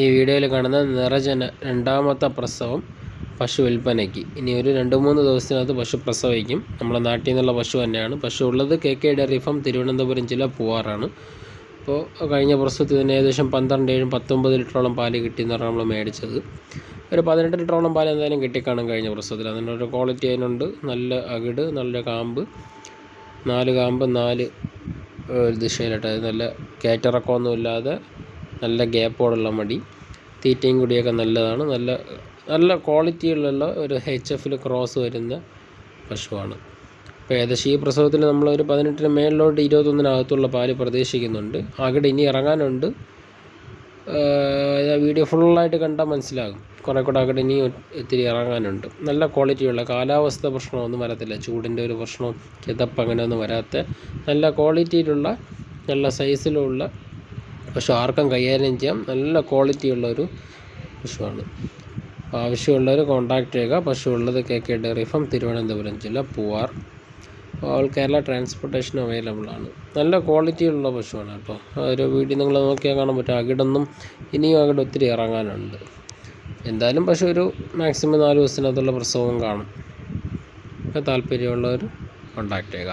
ഈ വീഡിയോയിൽ കാണുന്ന നിറജന രണ്ടാമത്തെ പ്രസവം പശു വിൽപ്പനയ്ക്ക്. ഇനി ഒരു രണ്ട് മൂന്ന് ദിവസത്തിനകത്ത് പശു പ്രസവിക്കും. നമ്മുടെ നാട്ടിൽ നിന്നുള്ള പശു തന്നെയാണ്. പശു ഉള്ളത് K K dairy farm Thiruvananthapuram ജില്ല പൂവാറാണ്. അപ്പോൾ കഴിഞ്ഞ പ്രസവത്തിൽ തന്നെ ഏകദേശം പന്ത്രണ്ട് ഏഴും പത്തൊമ്പത് ലിറ്ററോളം പാൽ കിട്ടിയെന്നാണ് നമ്മൾ മേടിച്ചത്. ഒരു പതിനെട്ട് ലിറ്ററോളം പാൽ എന്തായാലും കിട്ടിക്കാണും കഴിഞ്ഞ പ്രസവത്തിൽ. അതിന്റെ ഒരു ക്വാളിറ്റി അതിനുണ്ട്. നല്ല അകിട് നല്ല കാമ്പ്. നാല് കാമ്പ് നാല് ഒരു അതായത് നല്ല കയറ്റിറക്കമൊന്നും ഇല്ലാതെ നല്ല ഗ്യാപ്പോടുള്ള മടി. തീറ്റയും കൂടിയൊക്കെ നല്ലതാണ്. നല്ല നല്ല ക്വാളിറ്റിയിലുള്ള ഒരു എച്ച് എഫിൽ ക്രോസ് വരുന്ന പശുവാണ്. അപ്പോൾ ഏകദേശം ഈ പ്രസവത്തിൽ നമ്മളൊരു പതിനെട്ടിന് മേളിലോട്ട് ഇരുപത്തൊന്നിനകത്തുള്ള പാൽ പ്രതീക്ഷിക്കുന്നുണ്ട്. അകിട് ഇനി ഇറങ്ങാനുണ്ട്. വീഡിയോ ഫുള്ളായിട്ട് കണ്ടാൽ മനസ്സിലാകും. കുറേ കൂടെ അകടെ ഇനി ഒത്തിരി ഇറങ്ങാനുണ്ട്. നല്ല ക്വാളിറ്റിയുള്ള കാലാവസ്ഥ പ്രശ്നമൊന്നും വരത്തില്ല. ചൂടിന്റെ ഒരു പ്രശ്നവും കിതപ്പ് അങ്ങനെയൊന്നും വരാത്ത നല്ല ക്വാളിറ്റിയിലുള്ള നല്ല സൈസിലുള്ള പശു ആർക്കും കൈകാര്യം ചെയ്യാം. നല്ല ക്വാളിറ്റിയുള്ള ഒരു പശുവാണ്. ആവശ്യമുള്ളവർ കോൺടാക്ട് ചെയ്യുക. പശു ഉള്ളത് K K dairy farm Thiruvananthapuram ജില്ല Poovar. All Kerala transportation available ആണ്. നല്ല ക്വാളിറ്റി ക്വാളിറ്റിയുള്ള പശുവാണ് കേട്ടോ. ഒരു വീട്ടിൽ നിങ്ങൾ നോക്കിയാൽ കാണാൻ പറ്റും. അകിടൊന്നും ഇനിയും അകിട് ഒത്തിരി ഇറങ്ങാനുണ്ട്. എന്തായാലും പശു ഒരു മാക്സിമം നാല് ദിവസത്തിനകത്തുള്ള പ്രസവവും കാണും. താല്പര്യമുള്ളവർ കോൺടാക്ട് ചെയ്യുക.